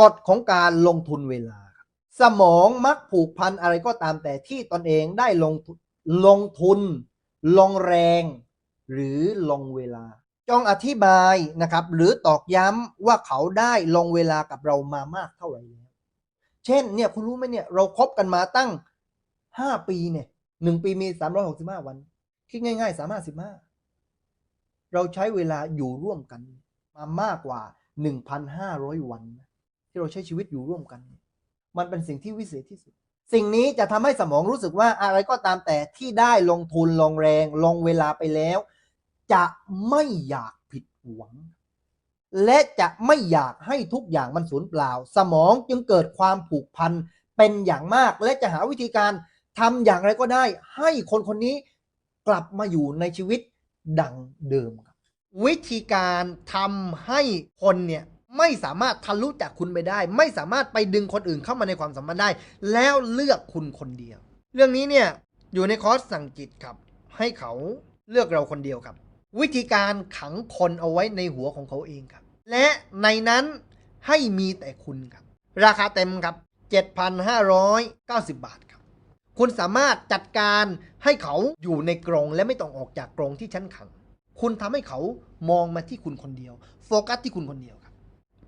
กฎของการลงทุนเวลา สมองมักผูกพันอะไรก็ตามแต่ที่ตนเองได้ลงลงทุน ลงแรง หรือลงเวลา จงอธิบายนะครับ หรือตอกย้ำว่าเขาได้ลงเวลากับเรามามากเท่าไหร่แล้วเช่นเนี่ยคุณรู้ไหมเนี่ยเราครบกันมาตั้ง 5 ปีเนี่ยหนึ่งปีมี 365 วัน คิดง่าย ๆ 355 เราใช้เวลาอยู่ร่วมกันมามากกว่า 1,500 วันนะ ที่เราใช้ชีวิตอยู่ร่วมกัน มันเป็นสิ่งที่วิเศษที่สุด สิ่งนี้จะทำให้สมองรู้สึกว่าอะไรก็ตามแต่ที่ได้ลงทุนลงแรง ลงเวลาไปแล้ว จะไม่อยากผิดหวัง และจะไม่อยากให้ทุกอย่างมันสูญเปล่า สมองจึงเกิดความผูกพันเป็นอย่างมากและจะหาวิธีการทำอย่างไรก็ได้ ให้คนคนนี้กลับมาอยู่ในชีวิตดังเดิมครับวิธีการทำให้คนเนี่ย ไม่สามารถทะลุจากคุณไปได้ ไม่สามารถไปดึงคนอื่นเข้ามาในความสัมพันธ์ได้ แล้วเลือกคุณคนเดียว เรื่องนี้เนี่ยอยู่ในคอร์สสั่งจิตครับ ให้เขาเลือกเราคนเดียวครับ วิธีการขังคนเอาไว้ในหัวของเขาเองครับ และในนั้นให้มีแต่คุณครับ ราคาเต็มครับ 7,590 บาทครับ คุณสามารถจัดการให้เขาอยู่ในกรงและไม่ต้องออกจากกรงที่ชั้นขัง คุณทำให้เขามองมาที่คุณคนเดียว โฟกัสที่คุณคนเดียวครับ